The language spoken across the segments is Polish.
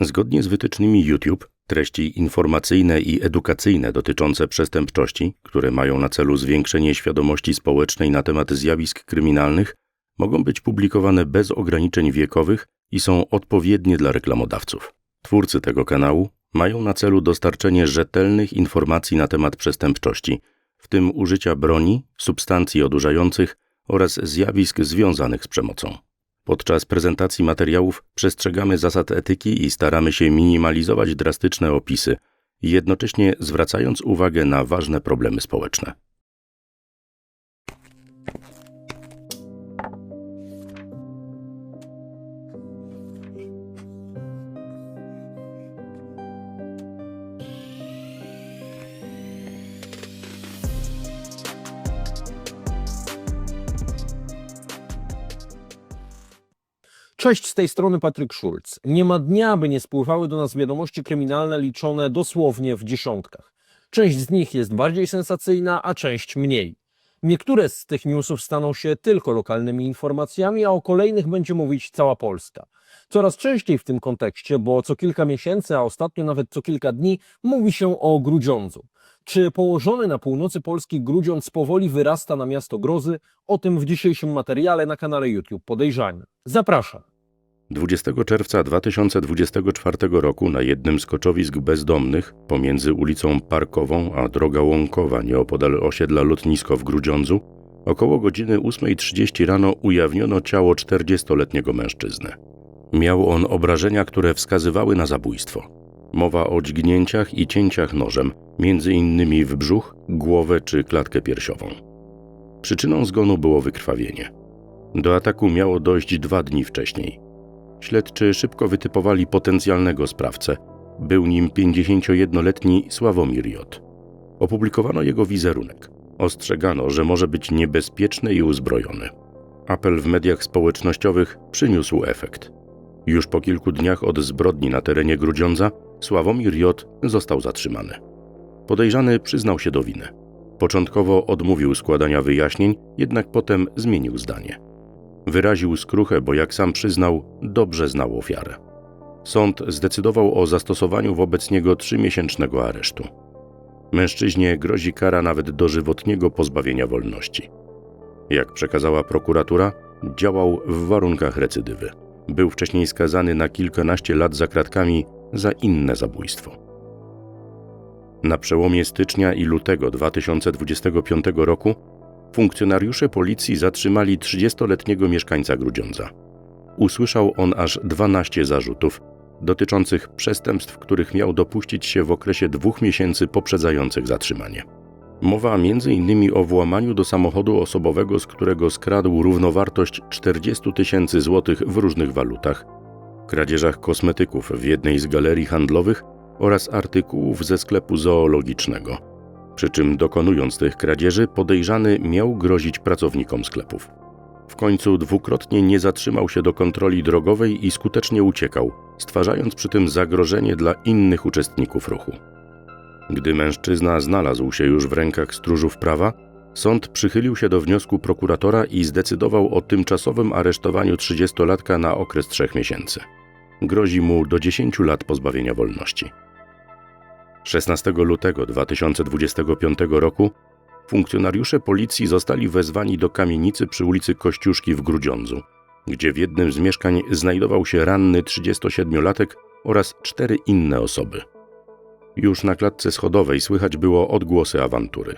Zgodnie z wytycznymi YouTube, treści informacyjne i edukacyjne dotyczące przestępczości, które mają na celu zwiększenie świadomości społecznej na temat zjawisk kryminalnych, mogą być publikowane bez ograniczeń wiekowych i są odpowiednie dla reklamodawców. Twórcy tego kanału mają na celu dostarczenie rzetelnych informacji na temat przestępczości, w tym użycia broni, substancji odurzających oraz zjawisk związanych z przemocą. Podczas prezentacji materiałów przestrzegamy zasad etyki i staramy się minimalizować drastyczne opisy, jednocześnie zwracając uwagę na ważne problemy społeczne. Cześć, z tej strony Patryk Szulc. Nie ma dnia, by nie spływały do nas wiadomości kryminalne liczone dosłownie w dziesiątkach. Część z nich jest bardziej sensacyjna, a część mniej. Niektóre z tych newsów staną się tylko lokalnymi informacjami, a o kolejnych będzie mówić cała Polska. Coraz częściej w tym kontekście, bo co kilka miesięcy, a ostatnio nawet co kilka dni, mówi się o Grudziądzu. Czy położony na północy Polski Grudziądz powoli wyrasta na miasto grozy? O tym w dzisiejszym materiale na kanale YouTube Podejrzany. Zapraszam. 20 czerwca 2024 roku na jednym z koczowisk bezdomnych pomiędzy ulicą Parkową a droga Łąkowa nieopodal osiedla Lotnisko w Grudziądzu około godziny 8.30 rano ujawniono ciało 40-letniego mężczyzny. Miał on obrażenia, które wskazywały na zabójstwo. Mowa o dźgnięciach i cięciach nożem, między innymi w brzuch, głowę czy klatkę piersiową. Przyczyną zgonu było wykrwawienie. Do ataku miało dojść dwa dni wcześniej. Śledczy szybko wytypowali potencjalnego sprawcę. Był nim 51-letni Sławomir J. Opublikowano jego wizerunek. Ostrzegano, że może być niebezpieczny i uzbrojony. Apel w mediach społecznościowych przyniósł efekt. Już po kilku dniach od zbrodni na terenie Grudziądza Sławomir J. został zatrzymany. Podejrzany przyznał się do winy. Początkowo odmówił składania wyjaśnień, jednak potem zmienił zdanie. Wyraził skruchę, bo jak sam przyznał, dobrze znał ofiarę. Sąd zdecydował o zastosowaniu wobec niego trzymiesięcznego aresztu. Mężczyźnie grozi kara nawet dożywotniego pozbawienia wolności. Jak przekazała prokuratura, działał w warunkach recydywy. Był wcześniej skazany na kilkanaście lat za kratkami za inne zabójstwo. Na przełomie stycznia i lutego 2025 roku funkcjonariusze policji zatrzymali 30-letniego mieszkańca Grudziądza. Usłyszał on aż 12 zarzutów dotyczących przestępstw, których miał dopuścić się w okresie dwóch miesięcy poprzedzających zatrzymanie. Mowa m.in. o włamaniu do samochodu osobowego, z którego skradł równowartość 40 tysięcy złotych w różnych walutach, kradzieżach kosmetyków w jednej z galerii handlowych oraz artykułów ze sklepu zoologicznego – przy czym dokonując tych kradzieży, podejrzany miał grozić pracownikom sklepów. W końcu dwukrotnie nie zatrzymał się do kontroli drogowej i skutecznie uciekał, stwarzając przy tym zagrożenie dla innych uczestników ruchu. Gdy mężczyzna znalazł się już w rękach stróżów prawa, sąd przychylił się do wniosku prokuratora i zdecydował o tymczasowym aresztowaniu 30-latka na okres trzech miesięcy. Grozi mu do 10 lat pozbawienia wolności. 16 lutego 2025 roku funkcjonariusze policji zostali wezwani do kamienicy przy ulicy Kościuszki w Grudziądzu, gdzie w jednym z mieszkań znajdował się ranny 37-latek oraz cztery inne osoby. Już na klatce schodowej słychać było odgłosy awantury.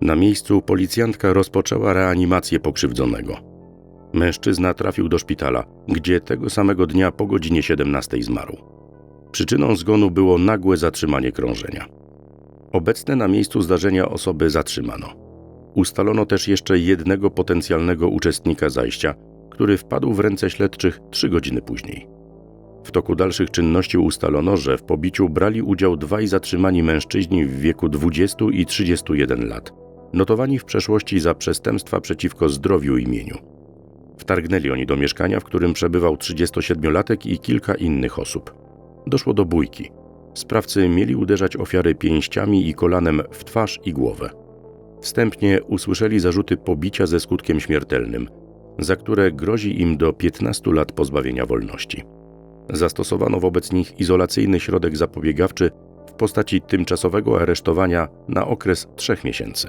Na miejscu policjantka rozpoczęła reanimację pokrzywdzonego. Mężczyzna trafił do szpitala, gdzie tego samego dnia po godzinie 17 zmarł. Przyczyną zgonu było nagłe zatrzymanie krążenia. Obecne na miejscu zdarzenia osoby zatrzymano. Ustalono też jeszcze jednego potencjalnego uczestnika zajścia, który wpadł w ręce śledczych trzy godziny później. W toku dalszych czynności ustalono, że w pobiciu brali udział dwaj zatrzymani mężczyźni w wieku 20 i 31 lat, notowani w przeszłości za przestępstwa przeciwko zdrowiu i mieniu. Wtargnęli oni do mieszkania, w którym przebywał 37-latek i kilka innych osób doszło do bójki. Sprawcy mieli uderzać ofiary pięściami i kolanem w twarz i głowę. Wstępnie usłyszeli zarzuty pobicia ze skutkiem śmiertelnym, za które grozi im do 15 lat pozbawienia wolności. Zastosowano wobec nich izolacyjny środek zapobiegawczy w postaci tymczasowego aresztowania na okres trzech miesięcy.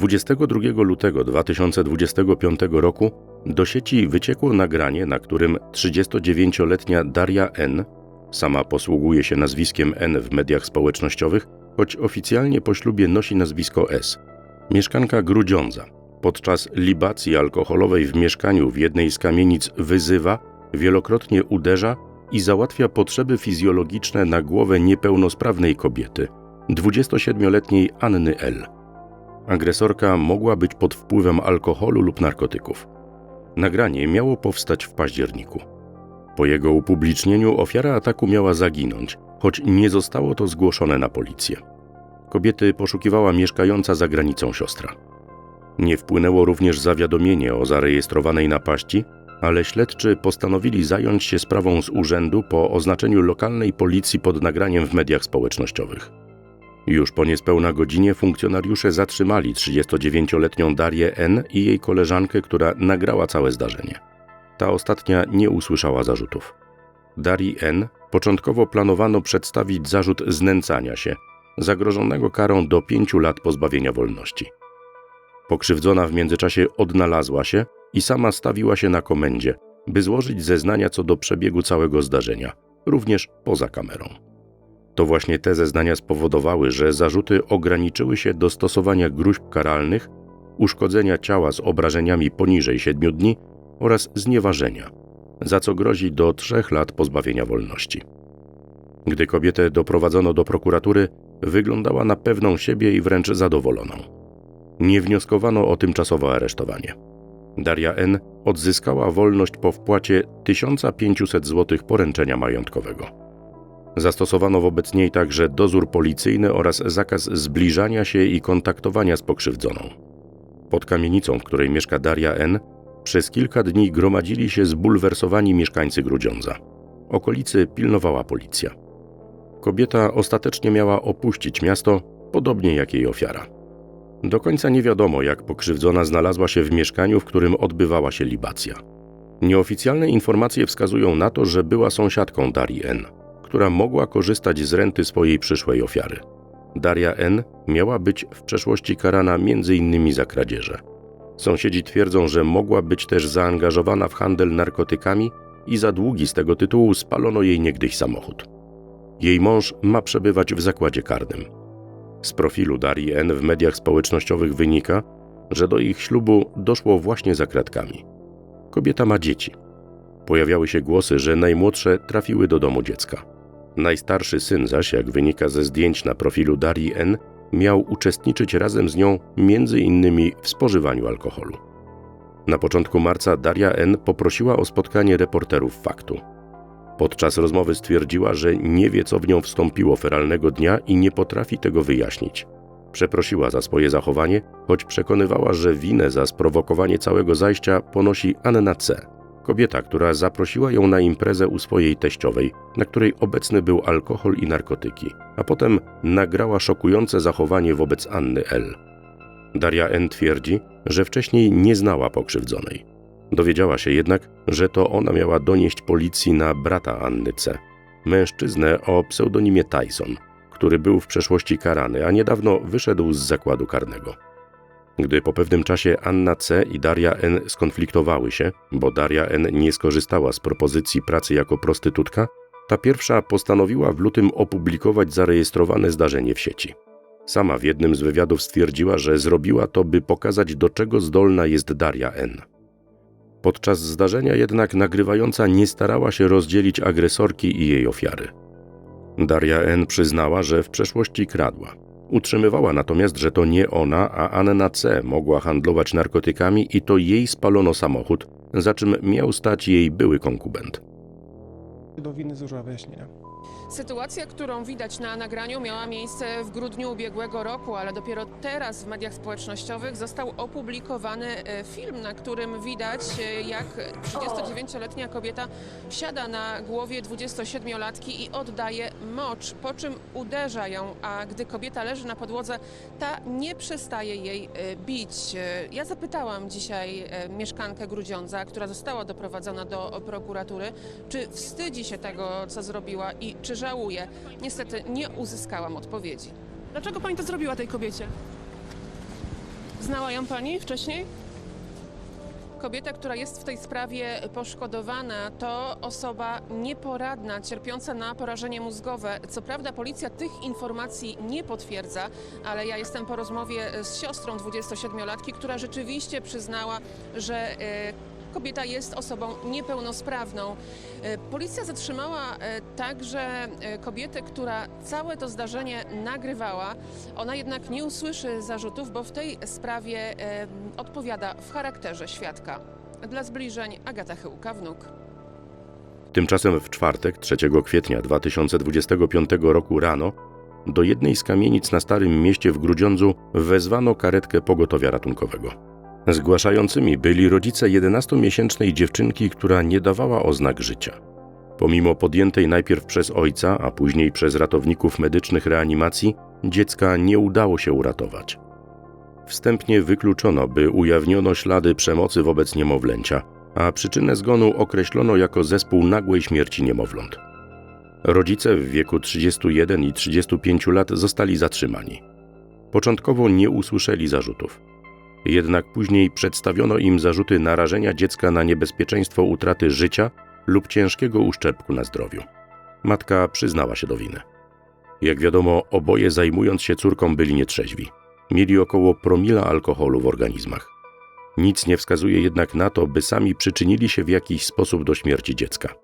Dwudziestego drugiego lutego 2025 roku do sieci wyciekło nagranie, na którym 39-letnia Daria N., sama posługuje się nazwiskiem N w mediach społecznościowych, choć oficjalnie po ślubie nosi nazwisko S, mieszkanka Grudziądza, podczas libacji alkoholowej w mieszkaniu w jednej z kamienic wyzywa, wielokrotnie uderza i załatwia potrzeby fizjologiczne na głowę niepełnosprawnej kobiety, 27-letniej Anny L. Agresorka mogła być pod wpływem alkoholu lub narkotyków. Nagranie miało powstać w październiku. Po jego upublicznieniu ofiara ataku miała zaginąć, choć nie zostało to zgłoszone na policję. Kobiety poszukiwała mieszkająca za granicą siostra. Nie wpłynęło również zawiadomienie o zarejestrowanej napaści, ale śledczy postanowili zająć się sprawą z urzędu po oznaczeniu lokalnej policji pod nagraniem w mediach społecznościowych. Już po niespełna godzinie funkcjonariusze zatrzymali 39-letnią Darię N. i jej koleżankę, która nagrała całe zdarzenie. Ta ostatnia nie usłyszała zarzutów. Darii N. początkowo planowano przedstawić zarzut znęcania się, zagrożonego karą do pięciu lat pozbawienia wolności. Pokrzywdzona w międzyczasie odnalazła się i sama stawiła się na komendzie, by złożyć zeznania co do przebiegu całego zdarzenia, również poza kamerą. To właśnie te zeznania spowodowały, że zarzuty ograniczyły się do stosowania gruźb karalnych, uszkodzenia ciała z obrażeniami poniżej 7 dni oraz znieważenia, za co grozi do 3 lat pozbawienia wolności. Gdy kobietę doprowadzono do prokuratury, wyglądała na pewną siebie i wręcz zadowoloną. Nie wnioskowano o tymczasowe aresztowanie. Daria N. odzyskała wolność po wpłacie 1500 zł poręczenia majątkowego. Zastosowano wobec niej także dozór policyjny oraz zakaz zbliżania się i kontaktowania z pokrzywdzoną. Pod kamienicą, w której mieszka Daria N., przez kilka dni gromadzili się zbulwersowani mieszkańcy Grudziądza. Okolicy pilnowała policja. Kobieta ostatecznie miała opuścić miasto, podobnie jak jej ofiara. Do końca nie wiadomo, jak pokrzywdzona znalazła się w mieszkaniu, w którym odbywała się libacja. Nieoficjalne informacje wskazują na to, że była sąsiadką Darii N która mogła korzystać z renty swojej przyszłej ofiary. Daria N. miała być w przeszłości karana m.in. za kradzieże. Sąsiedzi twierdzą, że mogła być też zaangażowana w handel narkotykami i za długi z tego tytułu spalono jej niegdyś samochód. Jej mąż ma przebywać w zakładzie karnym. Z profilu Darii N. w mediach społecznościowych wynika, że do ich ślubu doszło właśnie za kratkami. Kobieta ma dzieci. Pojawiały się głosy, że najmłodsze trafiły do domu dziecka. Najstarszy syn zaś, jak wynika ze zdjęć na profilu Darii N., miał uczestniczyć razem z nią między innymi w spożywaniu alkoholu. Na początku marca Daria N. poprosiła o spotkanie reporterów faktu. Podczas rozmowy stwierdziła, że nie wie, co w nią wstąpiło feralnego dnia i nie potrafi tego wyjaśnić. Przeprosiła za swoje zachowanie, choć przekonywała, że winę za sprowokowanie całego zajścia ponosi Anna C., kobieta, która zaprosiła ją na imprezę u swojej teściowej, na której obecny był alkohol i narkotyki, a potem nagrała szokujące zachowanie wobec Anny L. Daria N. twierdzi, że wcześniej nie znała pokrzywdzonej. Dowiedziała się jednak, że to ona miała donieść policji na brata Anny C., mężczyznę o pseudonimie Tyson, który był w przeszłości karany, a niedawno wyszedł z zakładu karnego. Gdy po pewnym czasie Anna C. i Daria N. skonfliktowały się, bo Daria N. nie skorzystała z propozycji pracy jako prostytutka, ta pierwsza postanowiła w lutym opublikować zarejestrowane zdarzenie w sieci. Sama w jednym z wywiadów stwierdziła, że zrobiła to, by pokazać, do czego zdolna jest Daria N. Podczas zdarzenia jednak nagrywająca nie starała się rozdzielić agresorki i jej ofiary. Daria N. przyznała, że w przeszłości kradła. Utrzymywała natomiast, że to nie ona, a Anna C. mogła handlować narkotykami i to jej spalono samochód, za czym miał stać jej były konkubent. do winy zużyła wyjaśnienia. Sytuacja, którą widać na nagraniu, miała miejsce w grudniu ubiegłego roku, ale dopiero teraz w mediach społecznościowych został opublikowany e, film, na którym widać, e, jak 39-letnia kobieta siada na głowie 27-latki i oddaje mocz, po czym uderza ją, a gdy kobieta leży na podłodze, ta nie przestaje jej e, bić. Ja zapytałam dzisiaj mieszkankę Grudziądza, która została doprowadzona do prokuratury, czy wstydzi się tego, co zrobiła i czy żałuje. Niestety nie uzyskałam odpowiedzi. Dlaczego pani to zrobiła tej kobiecie? Znała ją pani wcześniej? Kobieta, która jest w tej sprawie poszkodowana, to osoba nieporadna, cierpiąca na porażenie mózgowe. Co prawda policja tych informacji nie potwierdza, ale ja jestem po rozmowie z siostrą 27-latki, która rzeczywiście przyznała, że e, kobieta jest osobą niepełnosprawną. E, Policja zatrzymała e, także e, kobietę, która całe to zdarzenie nagrywała. Ona jednak nie usłyszy zarzutów, bo w tej sprawie odpowiada w charakterze świadka. Dla zbliżeń Agata Chyłka-Wnuk. Tymczasem w czwartek, 3 kwietnia 2025 roku rano, do jednej z kamienic na Starym Mieście w Grudziądzu wezwano karetkę pogotowia ratunkowego. Zgłaszającymi byli rodzice 11-miesięcznej dziewczynki, która nie dawała oznak życia. Pomimo podjętej najpierw przez ojca, a później przez ratowników medycznych reanimacji, dziecka nie udało się uratować. Wstępnie wykluczono, by ujawniono ślady przemocy wobec niemowlęcia, a przyczynę zgonu określono jako zespół nagłej śmierci niemowląt. Rodzice w wieku 31 i 35 lat zostali zatrzymani. Początkowo nie usłyszeli zarzutów. Jednak później przedstawiono im zarzuty narażenia dziecka na niebezpieczeństwo utraty życia lub ciężkiego uszczerbku na zdrowiu. Matka przyznała się do winy. Jak wiadomo, oboje zajmując się córką byli nietrzeźwi. Mieli około promila alkoholu w organizmach. Nic nie wskazuje jednak na to, by sami przyczynili się w jakiś sposób do śmierci dziecka.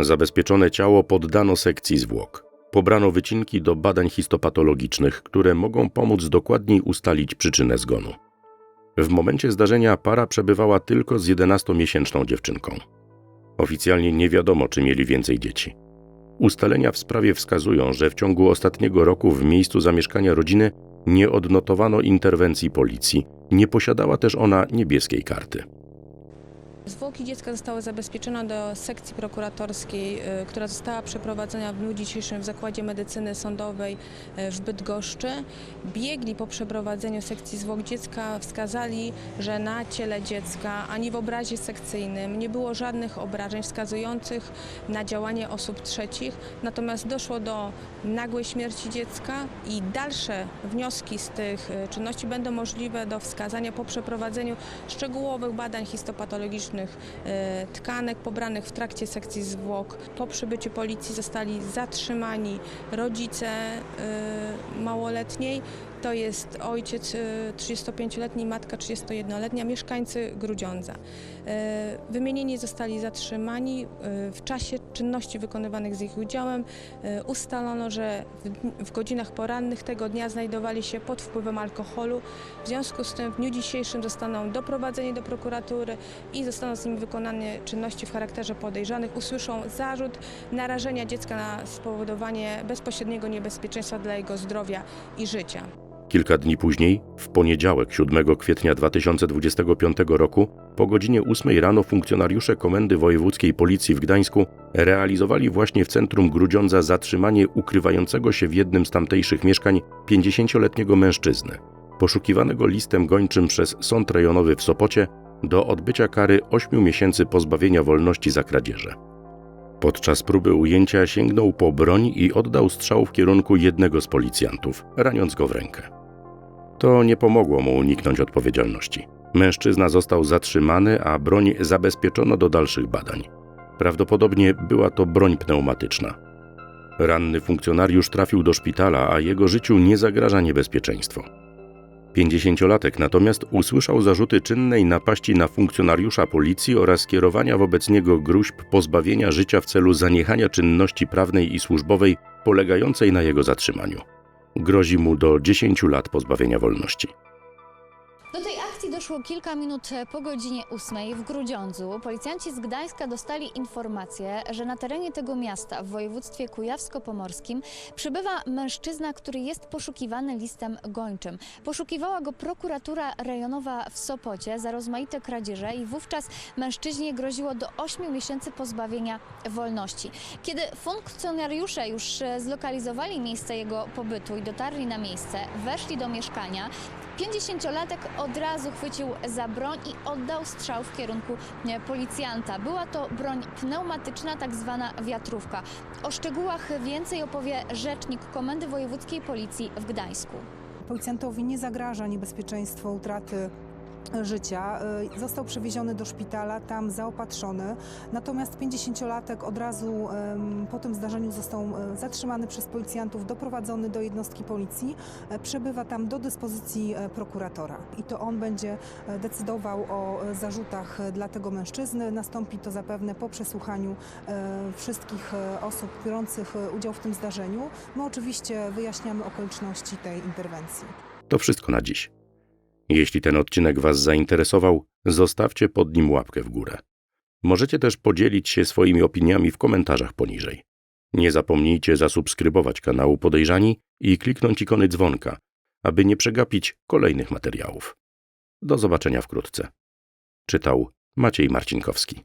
Zabezpieczone ciało poddano sekcji zwłok. Pobrano wycinki do badań histopatologicznych, które mogą pomóc dokładniej ustalić przyczynę zgonu. W momencie zdarzenia para przebywała tylko z 11-miesięczną dziewczynką. Oficjalnie nie wiadomo, czy mieli więcej dzieci. Ustalenia w sprawie wskazują, że w ciągu ostatniego roku w miejscu zamieszkania rodziny nie odnotowano interwencji policji, nie posiadała też ona niebieskiej karty. Zwłoki dziecka zostały zabezpieczone do sekcji prokuratorskiej, y, która została przeprowadzona w dniu dzisiejszym w Zakładzie Medycyny Sądowej y, w Bydgoszczy. Biegli po przeprowadzeniu sekcji zwłok dziecka wskazali, że na ciele dziecka ani w obrazie sekcyjnym nie było żadnych obrażeń wskazujących na działanie osób trzecich, natomiast doszło do nagłej śmierci dziecka i dalsze wnioski z tych y, czynności będą możliwe do wskazania po przeprowadzeniu szczegółowych badań histopatologicznych e, tkanek pobranych w trakcie sekcji zwłok. Po przybyciu policji zostali zatrzymani rodzice e, małoletniej. To jest ojciec e, 35-letni, matka 31-letnia, mieszkańcy Grudziądza. E, Wymienieni zostali zatrzymani. e, W czasie czynności wykonywanych z ich udziałem e, ustalono, że w godzinach porannych tego dnia znajdowali się pod wpływem alkoholu. W związku z tym w dniu dzisiejszym zostaną doprowadzeni do prokuratury i zostaną z nimi wykonane czynności w charakterze podejrzanych. Usłyszą zarzut narażenia dziecka na spowodowanie bezpośredniego niebezpieczeństwa dla jego zdrowia i życia. Kilka dni później, w poniedziałek 7 kwietnia 2025 roku, po godzinie 8 rano funkcjonariusze Komendy Wojewódzkiej Policji w Gdańsku realizowali właśnie w centrum Grudziądza zatrzymanie ukrywającego się w jednym z tamtejszych mieszkań 50-letniego mężczyzny, poszukiwanego listem gończym przez Sąd Rejonowy w Sopocie do odbycia kary 8 miesięcy pozbawienia wolności za kradzieże. Podczas próby ujęcia sięgnął po broń i oddał strzał w kierunku jednego z policjantów, raniąc go w rękę. To nie pomogło mu uniknąć odpowiedzialności. Mężczyzna został zatrzymany, a broń zabezpieczono do dalszych badań. Prawdopodobnie była to broń pneumatyczna. Ranny funkcjonariusz trafił do szpitala, a jego życiu nie zagraża niebezpieczeństwo. 50-latek natomiast usłyszał zarzuty czynnej napaści na funkcjonariusza policji oraz skierowania wobec niego gruźb pozbawienia życia w celu zaniechania czynności prawnej i służbowej polegającej na jego zatrzymaniu. Grozi mu do 10 lat pozbawienia wolności. Akcji doszło kilka minut po godzinie 8 w Grudziądzu. Policjanci z Gdańska dostali informację, że na terenie tego miasta w województwie kujawsko-pomorskim przybywa mężczyzna, który jest poszukiwany listem gończym. Poszukiwała go prokuratura rejonowa w Sopocie za rozmaite kradzieże i wówczas mężczyźnie groziło do 8 miesięcy pozbawienia wolności. Kiedy funkcjonariusze już e, zlokalizowali miejsce jego pobytu i dotarli na miejsce, weszli do mieszkania, 50-latek od razu chwycił za broń i oddał strzał w kierunku e, policjanta. Była to broń pneumatyczna, tak zwana wiatrówka. O szczegółach więcej opowie rzecznik Komendy Wojewódzkiej Policji w Gdańsku. Policjantowi nie zagraża niebezpieczeństwo utraty życia. Y, Został przewieziony do szpitala, tam zaopatrzony. Natomiast 50-latek od razu po tym zdarzeniu został e, zatrzymany przez policjantów, doprowadzony do jednostki policji. E, Przebywa tam do dyspozycji e, prokuratora. I to on będzie decydował o zarzutach dla tego mężczyzny. Nastąpi to zapewne po przesłuchaniu wszystkich osób biorących udział w tym zdarzeniu. My oczywiście wyjaśniamy okoliczności tej interwencji. To wszystko na dziś. Jeśli ten odcinek Was zainteresował, zostawcie pod nim łapkę w górę. Możecie też podzielić się swoimi opiniami w komentarzach poniżej. Nie zapomnijcie zasubskrybować kanału Podejrzani i kliknąć ikony dzwonka, aby nie przegapić kolejnych materiałów. Do zobaczenia wkrótce. Czytał Maciej Marcinkowski.